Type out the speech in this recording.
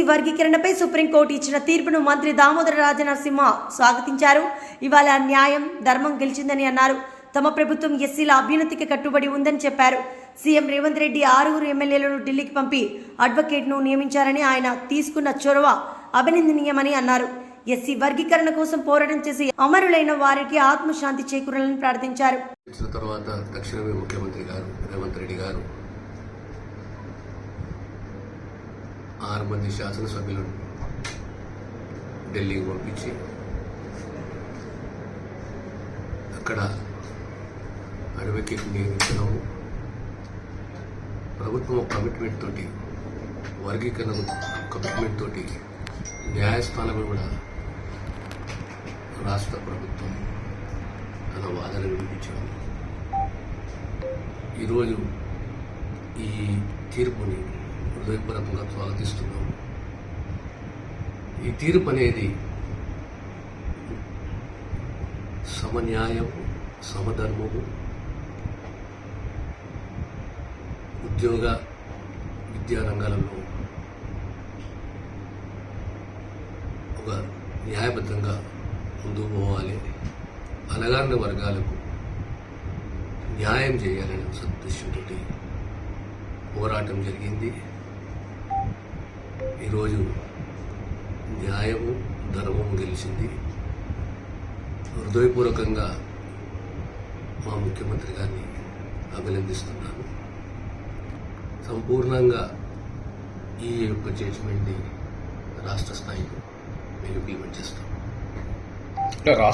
వర్గీకరణపై supreme court ఇచ్చిన తీర్పును మంత్రి దామోదర రాజనరసింహ స్వాగతించారు. ఇవాళ న్యాయం ధర్మం గెలిచిందని అన్నారు. తమ ప్రభుత్వం ఎస్సీల అభ్యున్నతికి కట్టుబడి ఉందని చెప్పారు. సీఎం రేవంత్ రెడ్డి ఆరుగురు ఎమ్మెల్యేలను ఢిల్లీకి పంపి అడ్వకేట్ను నియమించారని ఆయన తీసుకున్న చొరవ అభినందనీయమని అన్నారు. ఎస్సీ వర్గీకరణ కోసం పోరాటం చేసి అమరులైన వారికి ఆత్మశాంతి చేకూరాలని ప్రార్థించారు. తర్వాత తక్షణమే ముఖ్యమంత్రి గారు రేవంత్ రెడ్డి గారు ఆరు మంది శాసనసభ్యులను ఢిల్లీకి పంపించి అక్కడ అడ్వకేట్ నియమించడము ప్రభుత్వం కమిట్మెంట్ తోటి వర్గీకరణ కమిట్మెంట్ తోటి న్యాయస్థానం కూడా రాష్ట్ర ప్రభుత్వం తన వాదన వినిపించాము ఈరోజు ఈ తీర్పుని హృదయపూర్వకంగా స్వాగతిస్తున్నాం ఈ తీర్పు అనేది సమన్యాయము సమధర్మము ఉద్యోగ విద్యా రంగాలలో ఒక న్యాయబద్ధంగా ముందుకు పోవాలి. అనగారిన వర్గాలకు న్యాయం చేయాలనే సదుద్దేశంతో పోరాటం జరిగింది. ఈరోజు న్యాయము ధర్మము గెలిచింది. హృదయపూర్వకంగా మా ముఖ్యమంత్రి గారిని అభినందిస్తున్నాను. సంపూర్ణంగా ఈ యొక్క జడ్జిమెంట్ని రాష్ట్ర స్థాయిలో మేము ఇంప్లిమెంట్ చేస్తాం.